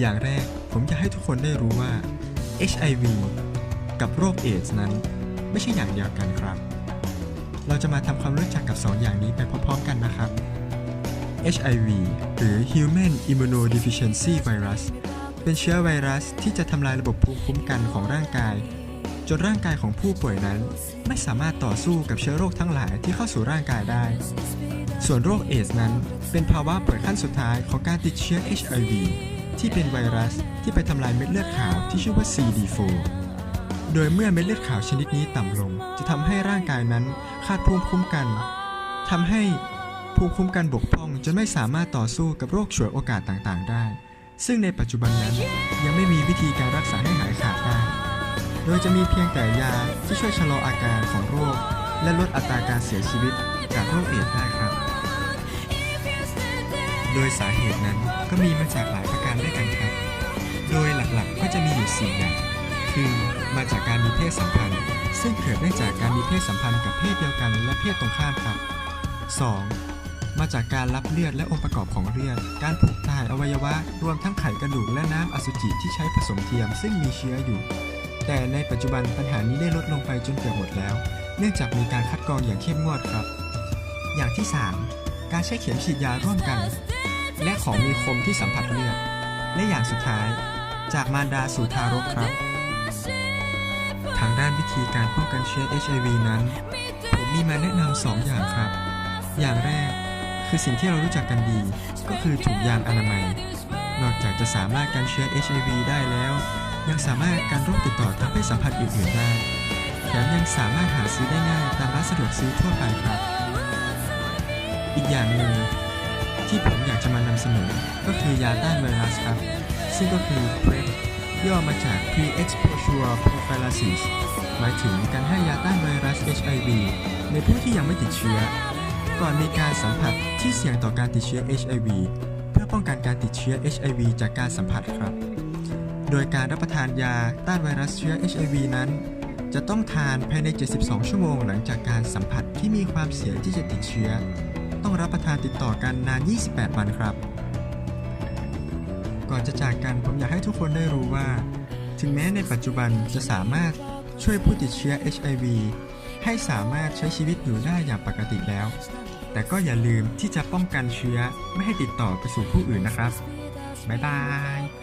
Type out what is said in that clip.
อย่างแรกผมอยากให้ทุกคนได้รู้ว่า HIV กับโรคเอดส์นั้น ไม่ใช่อย่างเดียวกันครับ เราจะมาทำความรู้จักกับ 2 อย่างนี้ไปพร้อมๆกันนะครับ HIV หรือ Human Immunodeficiency Virus เป็นเชื้อไวรัสที่จะทำลายระบบภูมิคุ้มกันของร่างกาย จนร่างกายของผู้ป่วยนั้น ไม่สามารถต่อสู้กับเชื้อโรคทั้งหลายที่เข้าสู่ร่างกายได้ ส่วนโรคเอดส์นั้น เป็นภาวะป่วยขั้นสุดท้ายของการติดเชื้อ HIV ที่เป็นไวรัสที่ไปทำลายเม็ดเลือดขาวที่ชื่อว่า CD4 โดยเมื่อเม็ดเลือดขาวชนิดนี้ต่ำลง จะทำให้ร่างกายนั้นขาดภูมิคุ้มกันทำให้ภูมิคุ้มกันบกพร่องจนไม่สามารถต่อสู้กับโรคฉวยโอกาสต่างๆ ได้ ซึ่งในปัจจุบันนั้นยังไม่มีวิธีการรักษาให้หายขาดได้ โดยจะมีเพียงแต่ยาที่ช่วยชะลออาการของโรค และลดอัตราการเสียชีวิตจากโรคเอดส์ได้ครับ โดยสาเหตุนั้นก็มีมาจากหลาย 4 อย่าง คือมาจากการมีเพศสัมพันธ์ ซึ่งเกิดเนื่องจากการมีเพศสัมพันธ์กับเพศเดียวกันและเพศตรงข้ามครับ 2. มาจากการรับเลือดและองค์ประกอบของเลือด การผูกถ่ายอวัยวะ รวมทั้งไขกระดูกและน้ำอสุจิที่ใช้ผสมเทียมซึ่งมีเชื้ออยู่ แต่ในปัจจุบันปัญหานี้ได้ลดลงไปจนเกือบหมดแล้ว เนื่องจากมีการคัดกรองอย่างเข้มงวดครับ อย่างที่ 3 การใช้เข็มฉีดยาร่วมกัน และของมีคมที่สัมผัสเลือด และอย่างสุดท้าย จากมารดาสู่ทารกครับ ทางด้านวิธีการป้องกันเชื้อ HIV นั้น ผมมีมาแนะนำสองอย่างครับ อย่างแรกคือสิ่งที่เรารู้จักกันดี ก็คือถุงยางอนามัย นอกจากจะสามารถกันเชื้อ HIV ได้แล้ว ยังสามารถกันโรคติดต่อทางเพศสัมพันธ์อื่นๆได้แถมยังสามารถหาซื้อได้ง่ายตามร้านสะดวกซื้อทั่วไปครับ อีกอย่างหนึ่งที่ผมอยากจะมานำเสนอก็คือยาต้านไวรัสครับ ซึ่งก็คือ PrEP ย่อมาจาก Pre-Exposure Prophylaxis หมายถึงการให้ยาต้านไวรัส HIV ในผู้ที่ยังไม่ติดเชื้อ ก่อนมีการสัมผัสที่เสี่ยงต่อการติดเชื้อ HIV เพื่อป้องกันการติดเชื้อ HIV จากการสัมผัสครับ โดยการรับประทานยาต้านไวรัสเชื้อ HIV นั้น จะต้องทานภายใน 72 ชั่วโมงหลังจากการสัมผัสที่มีความเสี่ยงที่จะติดเชื้อ ต้องรับประทานติดต่อกันนาน 28 วันครับ ก่อนจะจากกันผมอยากให้ทุกคนได้รู้ว่า ถึงแม้ในปัจจุบันจะสามารถช่วยผู้ติดเชื้อ HIV ให้สามารถใช้ชีวิตอยู่ได้อย่างปกติแล้ว แต่ก็อย่าลืมที่จะป้องกันเชื้อไม่ให้ติดต่อไปสู่ผู้อื่นนะครับ บ๊ายบาย